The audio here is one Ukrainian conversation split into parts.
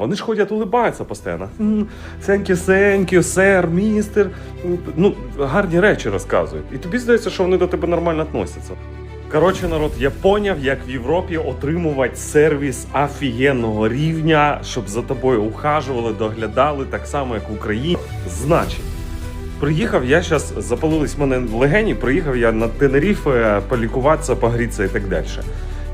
Вони ж ходять, улибаються постійно. Сенькю, сенькю, сер, містер. Ну, гарні речі розказують. І тобі здається, що вони до тебе нормально відносяться. Коротше, народ, я поняв, як в Європі отримувати сервіс офігенного рівня, щоб за тобою ухажували, доглядали, так само, як в Україні. Значить, приїхав я зараз, запалились мене легені, приїхав я на Тенеріфе полікуватися, погрітися і так далі.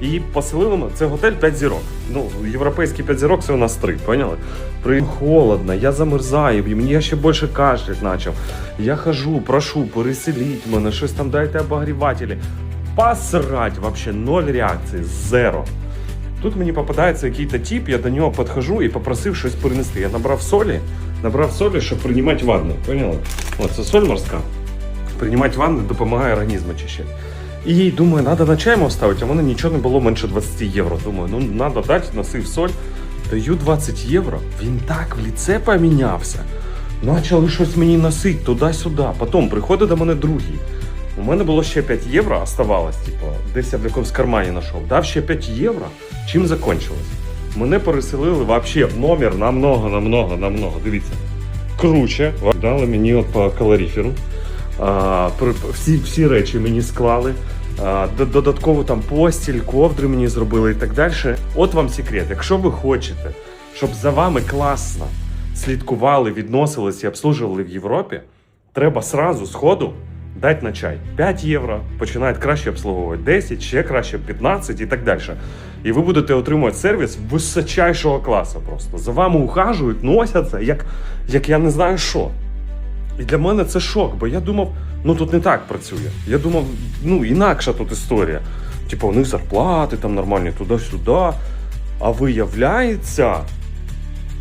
І поселили це готель 5 зірок. Ну, європейський 5 зірок це у нас 3, поняли? При холодно, я замерзаю, і мені я ще більше кашлять почав. Я хожу, прошу, переселіть мене, щось там дайте обогрівателі. Посрать, вообще ноль реакції, зеро. Тут мені попадається якийсь тип, я до нього підходжу і попросив щось перенести. Я набрав солі, набрав солі, щоб приймати ванну. Поняли? О, це соль морська. Приймати ванну допомагає організм очищати. І думаю, треба на чаймо ставити, а в мене нічого не було менше 20 євро. Думаю, ну треба дати, носив соль. Даю 20 євро. Він так в ліце помінявся. Почали щось мені носити туди-сюди. Потім приходить до мене другий. У мене було ще 5 євро, оставалось, типу, десь я в якомусь кармані знайшов. Дав ще 5 євро. Чим закінчилось? Мене переселили вообще в номер намного, намного, намного. Дивіться. Круче. Дали мені от по калоріферу. А, всі, всі речі мені склали. А, д- додатково там постіль, ковдри мені зробили і так далі. От вам секрет. Якщо ви хочете, щоб за вами класно слідкували, відносились і обслужували в Європі, треба сразу з ходу дати на чай 5 євро, починають краще обслуговувати 10, ще краще 15 і так далі. І ви будете отримувати сервіс височайшого класу просто. За вами ухажують, носяться, як, як я не знаю що. І для мене це шок, бо я думав, ну тут не так працює. Я думав, ну інакша тут історія. Типу, у них зарплати там нормальні туди-сюди. А виявляється,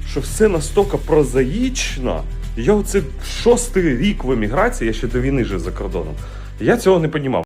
що все настільки прозаїчно. Я оце шостий рік в еміграції, я ще до війни жив за кордоном. Я цього не розумів.